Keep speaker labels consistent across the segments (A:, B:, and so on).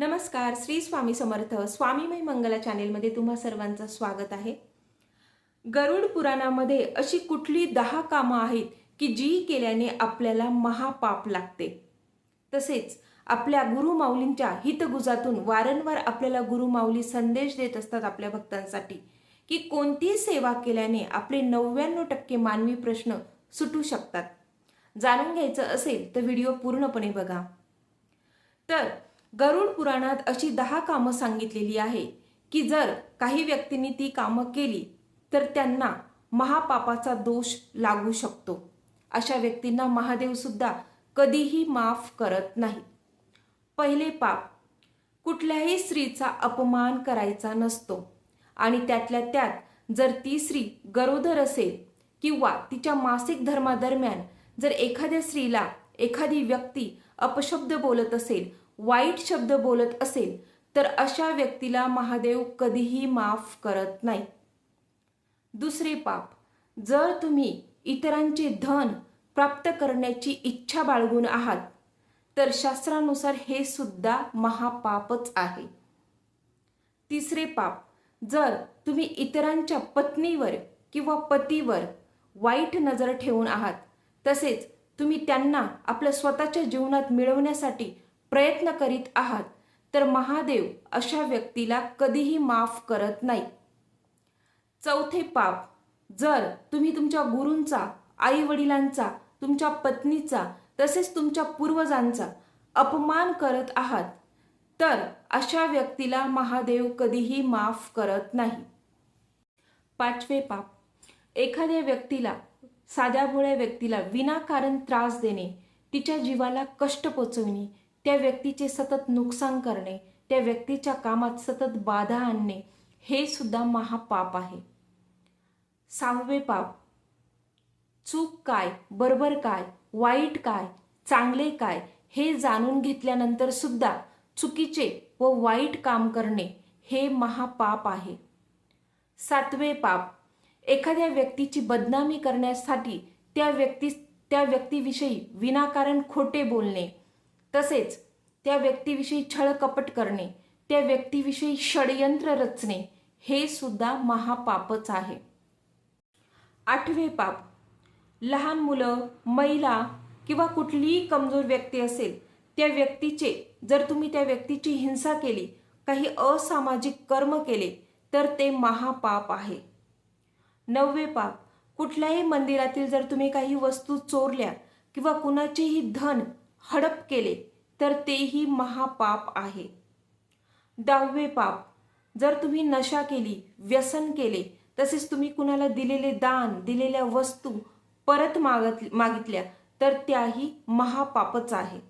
A: नमस्कार श्री स्वामी समर्थ स्वामीमय मंगला चॅनेलमध्ये तुम्हा सर्वांचं स्वागत आहे. गरुड पुराणामध्ये अशी कुठली दहा कामं आहेत की जी केल्याने आपल्याला महापाप लागते? तसेच आपल्या गुरुमाऊलींच्या हितगुजातून वारंवार आपल्याला गुरुमाऊली संदेश देत असतात आपल्या भक्तांसाठी की कोणती सेवा केल्याने आपले नव्याण्णव टक्के मानवी प्रश्न सुटू शकतात? जाणून घ्यायचं असेल तर व्हिडिओ पूर्णपणे बघा. तर गरुड पुराणात अशी दहा कामं सांगितलेली आहे की जर काही व्यक्तींनी ती कामं केली तर त्यांना महापापाचा दोष लागू शकतो. अशा व्यक्तींना महादेवसुद्धा कधीही माफ करत नाही. पहिले पाप कुठल्याही स्त्रीचा अपमान करायचा नसतो. आणि त्यातल्या त्यात जर ती स्त्री गरोदर असेल किंवा तिच्या मासिक धर्मादरम्यान जर एखाद्या स्त्रीला एखादी व्यक्ती अपशब्द बोलत असेल वाईट शब्द बोलत असेल तर अशा व्यक्तीला महादेव कधीही माफ करत नाही. दुसरे पाप जर तुम्ही इतरांचे धन प्राप्त करण्याची इच्छा बाळगून आहात तर शास्त्रानुसार हे सुद्धा महापापच आहे. तिसरे पाप जर तुम्ही इतरांच्या पत्नीवर किंवा पतीवर वाईट नजर ठेवून आहात तसेच तुम्ही त्यांना आपल्या स्वतःच्या जीवनात मिळवण्यासाठी प्रयत्न करीत आहात तर महादेव अशा व्यक्तीला कधीही माफ करत नाही. चौथे पाप जर तुम्ही तुमच्या गुरूंचा आई वडिलांचा तुमच्या पत्नीचा तसेच तुमच्या पूर्वजांचा अपमान करत आहात तर अशा व्यक्तीला महादेव कधीही माफ करत नाही. पाचवे पाप एखाद्या व्यक्तीला साध्या भोळ्या व्यक्तीला विनाकारण त्रास देणे तिच्या जीवाला कष्ट पोचवणे त्या व्यक्तीचे सतत नुकसान करणे त्या व्यक्तीच्या कामात सतत बाधा आणणे हे सुद्धा महापाप आहे. सहावे पाप चूक काय बरोबर काय वाईट काय चांगले काय हे जाणून घेतल्यानंतर सुद्धा चुकीचे व वाईट काम करणे हे महापाप आहे. सातवे पाप एखाद्या व्यक्तीची बदनामी करण्यासाठी त्या व्यक्ती त्या व्यक्तीविषयी विनाकारण खोटे बोलणे तसेच त्या व्यक्तीविषयी छळ कपट करणे त्या व्यक्तीविषयी षडयंत्र रचणे हे सुद्धा महापापच आहे. आठवे पाप. लहान मुलं महिला किंवा कुठलीही कमजोर व्यक्ती असेल त्या व्यक्तीचे जर तुम्ही त्या व्यक्तीची हिंसा केली काही असामाजिक कर्म केले तर ते महापाप आहे. नववे पाप. कुठल्याही मंदिरातील जर तुम्ही काही वस्तू चोरल्या किंवा कुणाचेही धन हडप केले तर तेही महापाप आहे. दहावे पाप. जर तुम्ही नशा केली व्यसन केले तसेच तुम्ही कुणाला दिलेले दान दिलेल्या वस्तू परत मागत मागितल्या तर त्याही महापापच आहे.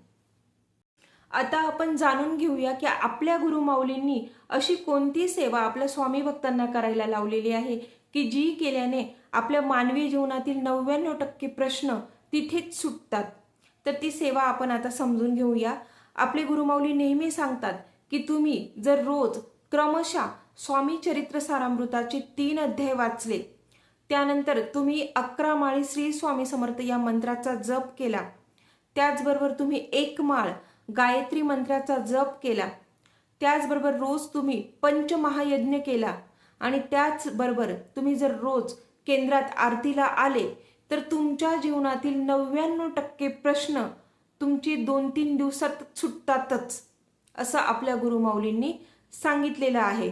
A: आता आपण जाणून घेऊया की आपल्या गुरुमाऊलींनी अशी कोणती सेवा आपल्या स्वामी भक्तांना करायला लावलेली आहे की जी केल्याने आपल्या मानवी जीवनातील नव्याण्णव टक्के प्रश्न तिथेच सुटतात. तर ती सेवा आपण आता समजून घेऊया. आपले गुरुमाऊली नेहमी सांगतात की तुम्ही जर रोज क्रमशः स्वामी चरित्र सारामृताचे तीन अध्याय वाचले त्यानंतर तुम्ही अकरा माळी श्री स्वामी समर्थ या मंत्राचा जप केला. त्याचबरोबर तुम्ही एक माळ गायत्री मंत्राचा जप केला. त्याचबरोबर रोज तुम्ही पंचमहायज्ञ केला. आणि त्याचबरोबर तुम्ही जर रोज केंद्रात आरतीला आले तर तुमच्या जीवनातील नव्याण्णव टक्के प्रश्न तुमची दोन तीन दिवसात सुटतातच असं आपल्या गुरुमाऊलींनी सांगितलेलं आहे.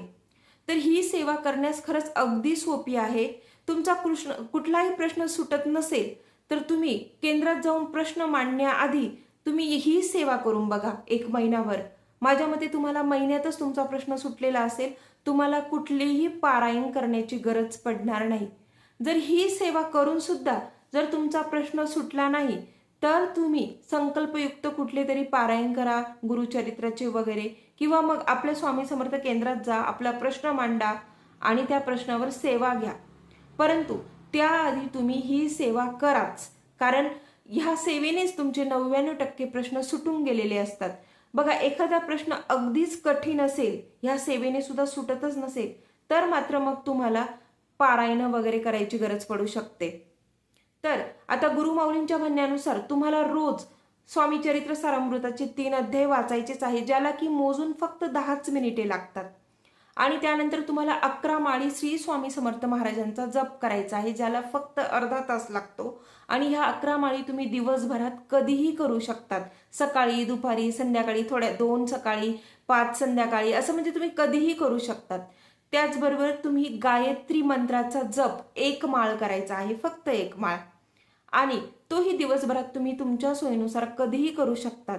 A: तर ही सेवा करण्यास खरंच अगदी सोपी आहे. तुमचा कृष्ण कुठलाही प्रश्न सुटत नसेल तर तुम्ही केंद्रात जाऊन प्रश्न मांडण्याआधी तुम्ही ही सेवा करून बघा एक महिनाभर. माझ्या मते तुम्हाला महिन्यातच तुमचा प्रश्न सुटलेला असेल. तुम्हाला कुठलीही पारायण करण्याची गरज पडणार नाही. जर ही सेवा करून सुद्धा जर तुमचा प्रश्न सुटला नाही तर तुम्ही संकल्पयुक्त कुठले तरी पारायण करा गुरुचरित्राचे वगैरे. किंवा मग आपल्या स्वामी समर्थ केंद्रात जा आपला प्रश्न मांडा आणि त्या प्रश्नावर सेवा घ्या. परंतु त्याआधी तुम्ही ही सेवा कराच. कारण ह्या सेवेनेच तुमचे नव्याण्णव टक्के प्रश्न सुटून गेलेले असतात. बघा एखादा प्रश्न अगदीच कठीण असेल ह्या सेवेने सुद्धा सुटतच नसेल तर मात्र मग तुम्हाला पारायण वगैरे करायची गरज पडू शकते. तर आता गुरुमाऊलींच्या म्हणण्यानुसार तुम्हाला रोज स्वामी चरित्र सारामृताचे तीन अध्याय वाचायचेच आहे ज्याला की मोजून फक्त दहाच मिनिटे लागतात. आणि त्यानंतर तुम्हाला अकरा माळी श्री स्वामी समर्थ महाराजांचा जप करायचा आहे ज्याला फक्त अर्धा तास लागतो. आणि ह्या अकरा माळी तुम्ही दिवसभरात कधीही करू शकतात. सकाळी दुपारी संध्याकाळी थोड्या दोन सकाळी पाच संध्याकाळी असं म्हणजे तुम्ही कधीही करू शकतात. त्याचबरोबर तुम्ही गायत्री मंत्राचा जप एक माळ करायचा आहे फक्त एक माळ. आणि तोही दिवसभरात तुम्ही तुमच्या सोयीनुसार कधीही करू शकतात.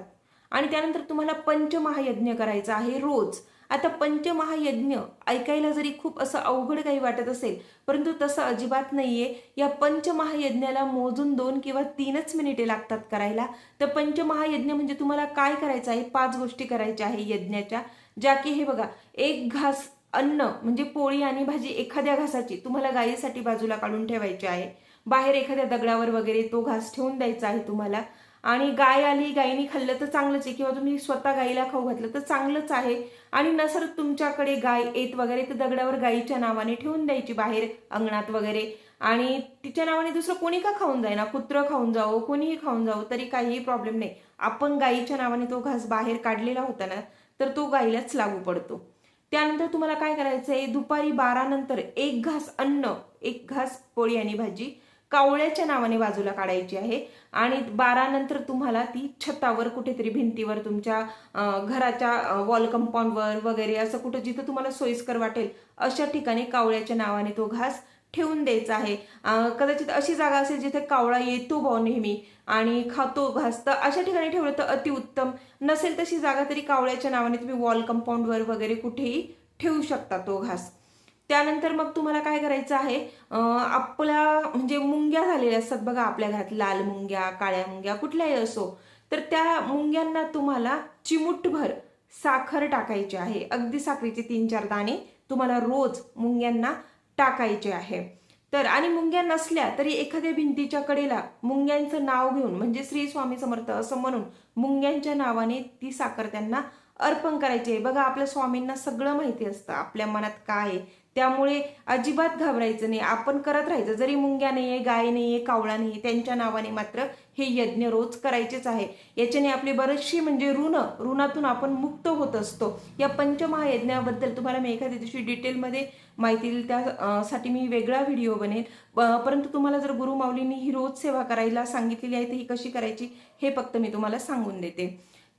A: आणि त्यानंतर तुम्हाला पंचमहायज्ञ करायचा आहे रोज. आता पंचमहायज्ञ ऐकायला जरी खूप असं अवघड काही वाटत असेल परंतु तसं अजिबात नाहीये. या पंचमहायज्ञाला मोजून दोन किंवा तीनच मिनिटे लागतात करायला. तर पंचमहायज्ञ म्हणजे तुम्हाला काय करायचं आहे? पाच गोष्टी करायच्या आहे यज्ञाच्या ज्या की हे बघा एक घास अन्न म्हणजे पोळी आणि भाजी एखाद्या घासाची तुम्हाला गायीसाठी बाजूला काढून ठेवायची आहे. बाहेर एखाद्या दगडावर वगैरे तो घास ठेवून द्यायचा आहे तुम्हाला. आणि गाय आली गायीने खाल्लं तर चांगलंच आहे. किंवा तुम्ही स्वतः गाईला खाऊ घातलं तर चांगलंच आहे. आणि नसर तुमच्याकडे गाय येत वगैरे तर दगडावर गायीच्या नावाने ठेवून द्यायची बाहेर अंगणात वगैरे. आणि तिच्या नावाने दुसरं कोणी का खाऊन जाईना? कुत्रं खाऊन जावं कोणीही खाऊन जावं तरी काहीही प्रॉब्लेम नाही. आपण गायीच्या नावाने तो घास बाहेर काढलेला होता ना तर तो गायीलाच लागू पडतो. त्यानंतर तुम्हाला काय करायचं आहे दुपारी बारा नंतर एक घास अन्न एक घास पोळी आणि भाजी कावळ्याच्या नावाने बाजूला काढायची आहे. आणि बारा नंतर तुम्हाला ती छतावर कुठेतरी भिंतीवर तुमच्या घराच्या वॉल कंपाऊंडवर वगैरे असं कुठं जिथं तुम्हाला सोयीस्कर वाटेल अशा ठिकाणी कावळ्याच्या नावाने तो घास ठेवून द्यायचं आहे. कदाचित अशी जागा असेल जिथे कावळा येतो भाऊ नेहमी आणि खातो घास तर अशा ठिकाणी ठेवलं तर अतिउत्तम नसेल तशी जागा तरी कावळ्याच्या नावाने तुम्ही वॉल कंपाऊंडवर वगैरे कुठेही ठेवू शकता तो घास. त्यानंतर मग तुम्हाला काय करायचं आहे? आपल्या म्हणजे मुंग्या झालेल्या असतात बघा आपल्या घरात. लाल मुंग्या काळ्या मुंग्या कुठल्याही असो. तर त्या मुंग्यांना तुम्हाला चिमुटभर साखर टाकायची आहे. अगदी साखरेचे तीन चार दाणे तुम्हाला रोज मुंग्यांना टाकायचे आहे. तर आणि मुंग्या नसल्या तरी एखाद्या भिंतीच्या कडेला मुंग्यांचं नाव घेऊन म्हणजे श्री स्वामी समर्थ असं म्हणून मुंग्यांच्या नावाने ती साखर त्यांना अर्पण करायची आहे. बघा आपल्या स्वामींना सगळं माहिती असतं. आपल्या मनात काय आहे त्यामुळे अजिबात घाबरायचं नाही. आपण करत राहायचं. जरी मुंग्या नाहीये गाय नाही आहे कावळा नाहीये त्यांच्या नावाने मात्र हे यज्ञ रोज करायचेच आहे. याच्याने आपली बरेचशी म्हणजे ऋण ऋणातून आपण मुक्त होत असतो. या पंचमहायज्ञाबद्दल तुम्हाला मी एखाद्या दिवशी डिटेलमध्ये माहिती देईल त्यासाठी मी वेगळा व्हिडिओ बनेल परंतु तुम्हाला जर गुरुमाऊलींनी ही रोज सेवा करायला सांगितलेली आहे तर ही कशी करायची हे फक्त मी तुम्हाला सांगून देते.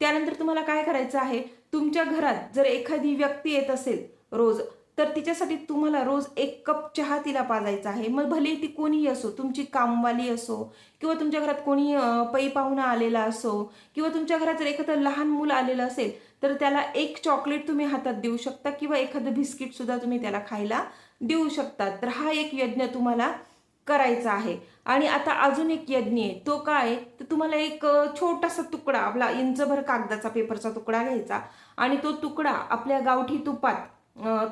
A: त्यानंतर तुम्हाला काय करायचं आहे? तुमच्या घरात जर एखादी व्यक्ती येत असेल रोज तर तिच्यासाठी तुम्हाला रोज एक कप चहा तिला पाजायचा आहे. मग भले ती कोणीही असो तुमची कामवाली असो किंवा तुमच्या घरात कोणी पै पाहुणा आलेला असो किंवा तुमच्या घरात जर एखादं लहान मूल आलेलं असेल तर त्याला एक चॉकलेट तुम्ही हातात देऊ शकता किंवा एखादं बिस्किट सुद्धा तुम्ही त्याला खायला देऊ शकता. तर हा एक यज्ञ तुम्हाला करायचा आहे. आणि आता अजून एक यज्ञ आहे. तो काय तर तुम्हाला एक छोटासा तुकडा आपला इंचभर कागदाचा पेपरचा तुकडा घ्यायचा. आणि तो तुकडा आपल्या गावठी तुपात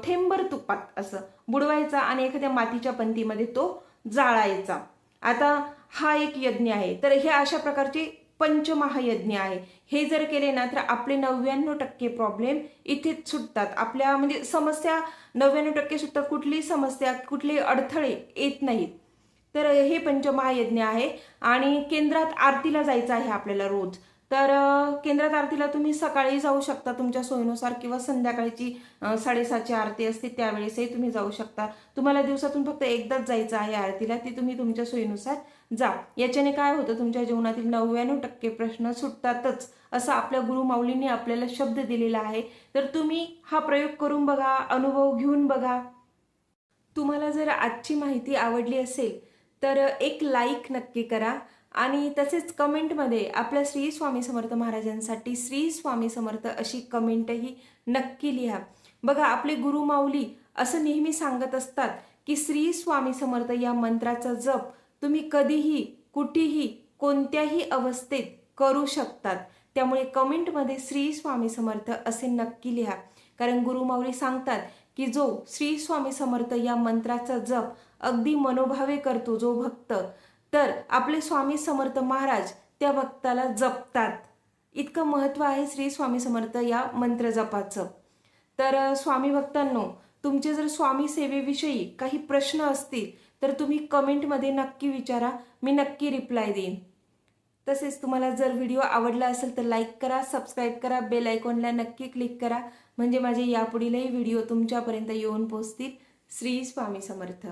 A: थेंबर तुपात असं बुडवायचा आणि एखाद्या मातीच्या पंतीमध्ये तो जाळायचा. आता हा एक यज्ञ आहे. तर हे अशा प्रकारचे पंचमहायज्ञ आहे. हे जर केले ना तर आपले नव्याण्णव टक्के प्रॉब्लेम इथेच सुटतात. आपल्या म्हणजे समस्या नव्याण्णव टक्के सुटतात कुठली समस्या कुठले अडथळे येत नाहीत. तर हे पंचमहायज्ञ आहे आणि केंद्रात आरतीला जायचं आहे आपल्याला रोज. तर केंद्रात आरतीला तुम्ही सकाळी जाऊ शकता तुमच्या सोयीनुसार किंवा संध्याकाळची साडेसातची आरती असते त्यावेळेसही तुम्ही जाऊ शकता. तुम्हाला दिवसातून फक्त एकदाच जायचं आहे आरतीला ती तुम्ही तुमच्या सोयीनुसार जा. याच्याने काय होतं तुमच्या जीवनातील नव्याण्णव टक्के प्रश्न सुटतातच असं आपल्या गुरुमाऊलीने आपल्याला शब्द दिलेला आहे. तर तुम्ही हा प्रयोग करून बघा अनुभव घेऊन बघा. तुम्हाला जर आजची माहिती आवडली असेल तर एक लाईक नक्की करा. आणि तसेच कमेंटमध्ये आपल्या श्री स्वामी समर्थ महाराजांसाठी श्री स्वामी समर्थ अशी कमेंटही नक्की लिहा. बघा आपले गुरु माऊली असं नेहमी सांगत असतात की श्री स्वामी समर्थ या मंत्राचा जप तुम्ही कधीही कुठेही कोणत्याही अवस्थेत करू शकतात. त्यामुळे कमेंटमध्ये श्री स्वामी समर्थ असे नक्की लिहा. कारण गुरुमाऊली सांगतात की जो श्री स्वामी समर्थ या मंत्राचा जप अगदी मनोभावे करतो जो भक्त तर आपले स्वामी समर्थ महाराज त्या भक्ताला जपतात. इतकं महत्त्व आहे श्री स्वामी समर्थ या मंत्र जपाचं. तर स्वामी भक्तांनो तुमचे जर स्वामी सेवेविषयी काही प्रश्न असतील तर तुम्ही कमेंटमध्ये नक्की विचारा मी नक्की रिप्लाय देईन. तसेच तुम्हाला जर व्हिडिओ आवडला असेल तर लाईक करा सबस्क्राईब करा बेल आयकॉनला नक्की क्लिक करा म्हणजे माझे यापुढीलही व्हिडिओ तुमच्यापर्यंत येऊन पोहोचतील. श्री स्वामी समर्थ.